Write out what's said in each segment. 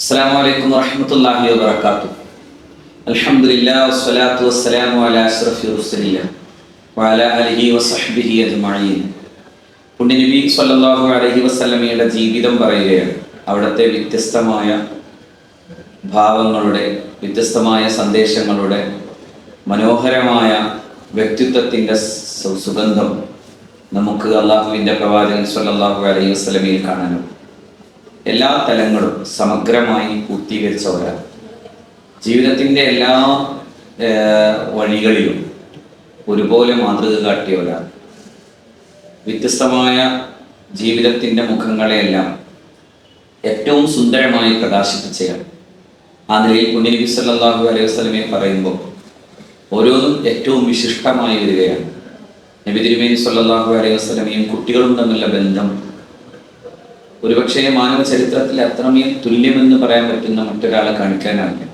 السلام عليكم ورحمة الله وبركاته الحمد لله والصلاة والسلام على أشرف رسول الله وعلى آله وصحبه أجمعين പുണ്യനബി സല്ലല്ലാഹു അലൈഹി വസല്ലമയുടെ ജീവിതം പറയുകയാണ് അവിടുത്തെ വ്യത്യസ്തമായ ഭാവങ്ങളുടെ വ്യത്യസ്തമായ സന്ദേശങ്ങളുടെ മനോഹരമായ വ്യക്തിത്വത്തിൻ്റെ സു- സുഗന്ധം നമുക്ക് അള്ളാഹുവിൻ്റെ പ്രവാചകൻ സല്ലല്ലാഹു അലൈഹി വസല്ലമയിൽ കാണാനും എല്ലാ തലങ്ങളും സമഗ്രമായി പൂർത്തീകരിച്ചവരാണ്. ജീവിതത്തിന്റെ എല്ലാ വഴികളിലും ഒരുപോലെ മാതൃക കാട്ടിയവരാണ്. വ്യത്യസ്തമായ ജീവിതത്തിന്റെ മുഖങ്ങളെയെല്ലാം ഏറ്റവും സുന്ദരമായി പ്രകാശിപ്പിച്ചയാണ്. ആ നിലയിൽ പുണ്യനബി സല്ലല്ലാഹു അലൈഹി വസ്ലമെ പറയുമ്പോൾ ഓരോന്നും ഏറ്റവും വിശിഷ്ടമായി വരികയാണ് നബി തിരുമേനി സല്ലല്ലാഹു അലൈഹി വസ്ലമയും കുട്ടികളും തമ്മിലുള്ള ബന്ധം ഒരുപക്ഷെ മാനവ ചരിത്രത്തിൽ അത്രമേൽ തുല്യമെന്ന് പറയാൻ പറ്റുന്ന മറ്റൊരാളെ കാണിക്കാനാവില്ല.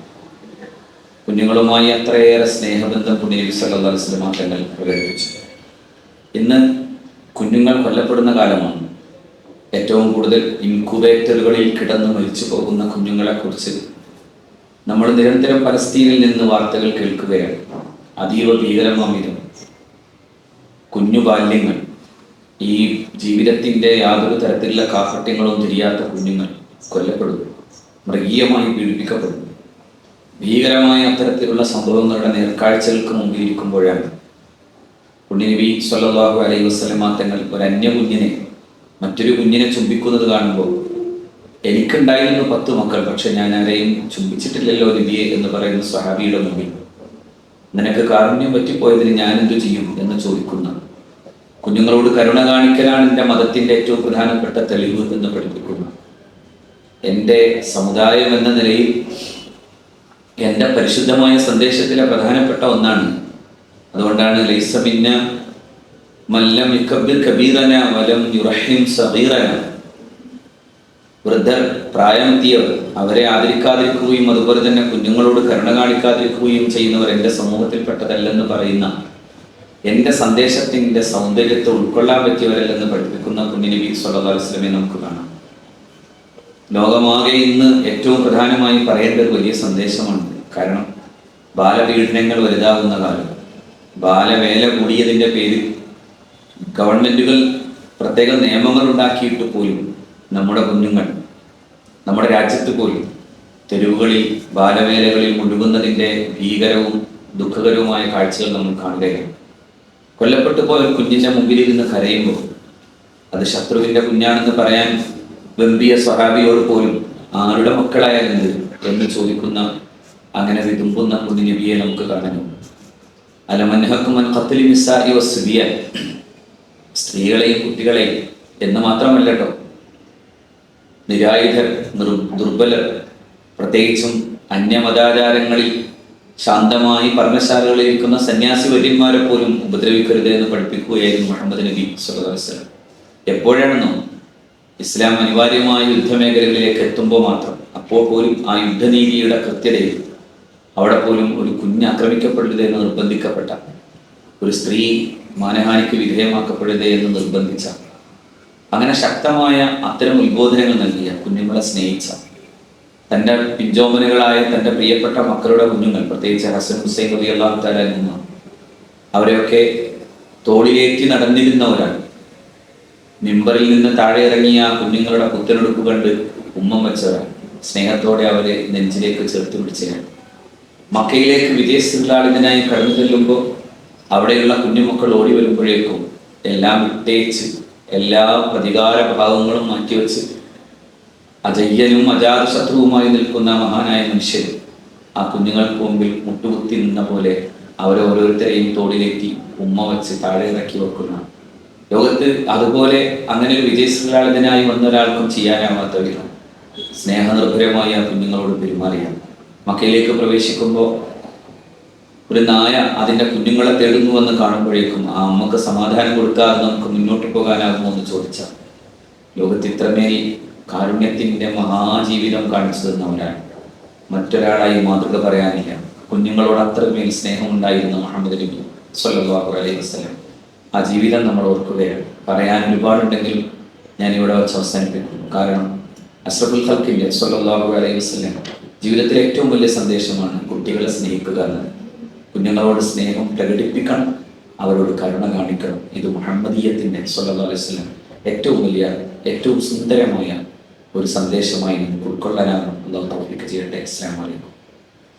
കുഞ്ഞുങ്ങളുമായി അത്രയേറെ സ്നേഹബന്ധം പുണ്യനബി സല്ലല്ലാഹു അലൈഹി വസല്ലമ തങ്ങൾ പ്രകടിപ്പിച്ചു. ഇന്ന് കുഞ്ഞുങ്ങൾ കൊല്ലപ്പെടുന്ന കാലമാണ്. ഏറ്റവും കൂടുതൽ ഇൻക്യുബേറ്ററുകളിൽ കിടന്ന് മരിച്ചു പോകുന്ന കുഞ്ഞുങ്ങളെ കുറിച്ച് നമ്മൾ നിരന്തരം പലസ്തീനിൽ നിന്ന് വാർത്തകൾ കേൾക്കുകയാണ്. അതീവ ഭീകരമാമിതം കുഞ്ഞു ബാല്യങ്ങൾ ഈ ജീവിതത്തിന്റെ യാതൊരു തരത്തിലുള്ള കാഫട്യങ്ങളും തിരിയാത്ത കുഞ്ഞുങ്ങൾ കൊല്ലപ്പെടുന്നു. മൃഗീയമായി പീഡിപ്പിക്കപ്പെടുന്നു. ഭീകരമായ അത്തരത്തിലുള്ള സംഭവങ്ങളുടെ നേർക്കാഴ്ചകൾക്ക് മുമ്പിലിരിക്കുമ്പോഴാണ് പുണ്യനബി സ്വല്ലല്ലാഹു അലൈഹി വസല്ലമ തങ്ങൾ ഒരു അന്യ കുഞ്ഞിനെ മറ്റൊരു കുഞ്ഞിനെ ചുംബിക്കുന്നത് കാണുമ്പോൾ എനിക്കുണ്ടായിരുന്നു പത്ത് മക്കൾ പക്ഷെ ഞാൻ ആരെയും ചുംബിച്ചിട്ടില്ലല്ലോ നബിയെ എന്ന് പറയുന്ന സഹാബിയുടെ മുമ്പിൽ. നിനക്ക് കാരുണ്യം പറ്റിപ്പോയതിന് ഞാൻ എന്തു ചെയ്യും എന്ന് ചോദിക്കുന്ന കുഞ്ഞുങ്ങളോട് കരുണ കാണിക്കലാണ് എന്റെ മതത്തിന്റെ ഏറ്റവും പ്രധാനപ്പെട്ട തെളിവ് എന്ന് പഠിപ്പിക്കുന്നു. എന്റെ സമുദായം എന്ന നിലയിൽ എന്റെ പരിശുദ്ധമായ സന്ദേശത്തിലെ പ്രധാനപ്പെട്ട ഒന്നാണ്. അതുകൊണ്ടാണ് ലൈസമിന്ന മല്ലം യുക്കബ്ബിർ കബീറന വലം യുറഹിം സബീറന വൃദ്ധർ പ്രായമെത്തിയവർ അവരെ ആദരിക്കാതിരിക്കുകയും അതുപോലെ തന്നെ കുഞ്ഞുങ്ങളോട് കരുണ കാണിക്കാതിരിക്കുകയും ചെയ്യുന്നവർ എന്റെ സമൂഹത്തിൽപ്പെട്ടതല്ലെന്ന് പറയുന്ന എന്റെ സന്ദേശത്തിന്റെ സൗന്ദര്യത്തെ ഉൾക്കൊള്ളാൻ പറ്റിയവരല്ലെന്ന് പഠിപ്പിക്കുന്ന കുഞ്ഞിനബി വസല്ലം നമുക്ക് കാണാം. ലോകമാകെ ഇന്ന് ഏറ്റവും പ്രധാനമായി പറയേണ്ട ഒരു വലിയ സന്ദേശമാണ്. കാരണം ബാലപീഡനങ്ങൾ വലുതാകുന്ന കാലം ബാലവേല കൂടിയതിന്റെ പേരിൽ ഗവൺമെന്റുകൾ പ്രത്യേക നിയമങ്ങൾ ഉണ്ടാക്കിയിട്ട് പോലും നമ്മുടെ കുഞ്ഞുങ്ങൾ നമ്മുടെ രാജ്യത്ത് പോലും തെരുവുകളിൽ ബാലവേലകളിൽ മുഴുകുന്നതിന്റെ ഭീകരവും ദുഃഖകരവുമായ കാഴ്ചകൾ നമ്മൾ കാണുകയാണ്. കൊല്ലപ്പെട്ടു പോയ ഒരു കുഞ്ഞിന്റെ മുമ്പിൽ ഇരുന്ന് കരയുമ്പോൾ അത് ശത്രുവിന്റെ കുഞ്ഞാണെന്ന് പറയാൻ വെമ്പിയ സ്വഹാബിയോട് പോലും ആരുടെ മക്കളായാലെന്ത് എന്ന് ചോദിക്കുന്ന അങ്ങനെ വിതുമ്പുന്ന കുഞ്ഞു നബിയെ നമുക്ക് കാണാനും അല്ല മൻഹക്കുമൻ ഖത്ലി മിസ്സായി വസ്തുതിയ സ്ത്രീകളെയും കുട്ടികളെയും എന്ന് മാത്രമല്ല കേട്ടോ. നിരായുധർ ദുർബലർ പ്രത്യേകിച്ചും അന്യമതാചാരങ്ങളിൽ ശാന്തമായി പർണശാലകളിൽ ഇരിക്കുന്ന സന്യാസി വര്യന്മാരെ പോലും ഉപദ്രവിക്കരുത് എന്ന് പഠിപ്പിക്കുകയായിരുന്നു മുഹമ്മദ് നബി വസല്ലം. എപ്പോഴാണെന്നോ ഇസ്ലാം അനിവാര്യമായ യുദ്ധമേഖലകളിലേക്ക് എത്തുമ്പോൾ മാത്രം. അപ്പോൾ പോലും ആ യുദ്ധനീതിയുടെ കൃത്യതയിൽ അവിടെ പോലും ഒരു കുഞ്ഞ് ആക്രമിക്കപ്പെടരുത് എന്ന് നിർബന്ധിക്കപ്പെട്ട ഒരു സ്ത്രീ മാനഹാനിക്ക് വിധേയമാക്കപ്പെടരുത് എന്ന് നിർബന്ധിച്ച അങ്ങനെ ശക്തമായ അത്തരം ഉത്ബോധനങ്ങൾ നൽകിയ കുഞ്ഞുങ്ങളെ സ്നേഹിച്ച തന്റെ പിഞ്ചോമനുകളായ തന്റെ പ്രിയപ്പെട്ട മക്കളുടെ കുഞ്ഞുങ്ങൾ പ്രത്യേകിച്ച് ഹസൻ ഹുസൈൻ റബി അള്ളാഹു താലായിരുന്നു അവരെയൊക്കെ നടന്നിരുന്ന ഒരാൾ. മിമ്പറിൽ നിന്ന് താഴെ ഇറങ്ങിയ കുഞ്ഞുങ്ങളുടെ പുത്തനെടുപ്പ് കണ്ട് ഉമ്മം വെച്ചവരാൻ സ്നേഹത്തോടെ അവരെ നെഞ്ചിലേക്ക് ചേർത്ത് പിടിച്ചവരാണ് മക്കയിലേക്ക് വിദേശ തൊഴിലാളിതനായി കടന്നു ചെല്ലുമ്പോൾ അവിടെയുള്ള കുഞ്ഞുമക്കൾ ഓടി വരുമ്പോഴേക്കും എല്ലാം വിട്ടേച്ച് എല്ലാ പ്രതികാര ഭാവങ്ങളും മാറ്റിവെച്ച് അജയ്യനും അജാത ശത്രുവുമായി നിൽക്കുന്ന മഹാനായ മനുഷ്യൻ ആ കുഞ്ഞുങ്ങൾക്ക് മുമ്പിൽ മുട്ടുകുത്തി നിന്ന പോലെ അവരെ ഓരോരുത്തരെയും തോളിലേറ്റി ഉമ്മ വെച്ച് താഴെ ഇറക്കി വെക്കുന്ന. ലോകത്ത് അതുപോലെ അങ്ങനെ ഒരു വിജയശ്രീലാളിതനായി വന്ന ഒരാൾക്കും ചെയ്യാനാവാത്ത വിധം സ്നേഹനിർഭരമായി ആ കുഞ്ഞുങ്ങളോട് പെരുമാറിയാണ്. മക്കയിലേക്ക് പ്രവേശിക്കുമ്പോൾ ഒരു നായ അതിന്റെ കുഞ്ഞുങ്ങളെ തേടുന്നുവെന്ന് കാണുമ്പോഴേക്കും ആ അമ്മയ്ക്ക് സമാധാനം കൊടുക്കാതെ നമുക്ക് മുന്നോട്ട് പോകാനാകുമോ എന്ന് ചോദിച്ചാൽ ലോകത്ത് ഇത്രമേൽ കാരുണ്യത്തിന്റെ മഹാജീവിതം കാണിച്ചു തന്നവരാണ് മറ്റൊരാളായി മാതൃക പറയാനില്ല. കുഞ്ഞുങ്ങളോട് അത്രമേൽ സ്നേഹമുണ്ടായിരുന്ന മുഹമ്മദ് നബി സ്വല്ലാഹു അലൈഹി വസ്ലം ആ ജീവിതം നമ്മൾ ഓർക്കുകയാണ്. പറയാൻ ഒരുപാടുണ്ടെങ്കിലും ഞാൻ ഇവിടെ വെച്ച് അവസാനിപ്പിക്കുന്നു. കാരണം അഷ്റഫുൽ ഹൽക്കിന്റെ സ്വല്ലാഹു അലൈഹി വസ്ലം ജീവിതത്തിലെ ഏറ്റവും വലിയ സന്ദേശമാണ് കുട്ടികളെ സ്നേഹിക്കുക എന്നത്. കുഞ്ഞുങ്ങളോട് സ്നേഹം പ്രകടിപ്പിക്കണം അവരോട് കരുണ കാണിക്കണം. ഇത് മുഹമ്മദീയത്തിന്റെ സ്വല്ലാ അലൈഹി വസ്ലം ഏറ്റവും വലിയ ഏറ്റവും സുന്ദരമായ ഒരു സന്ദേശമായി നമുക്ക് ഉൾക്കൊള്ളാനാണ് അള്ളാഹു തൗഫീഖ് ചെയ്യട്ടെ. അസ്സലാമു അലൈക്കും.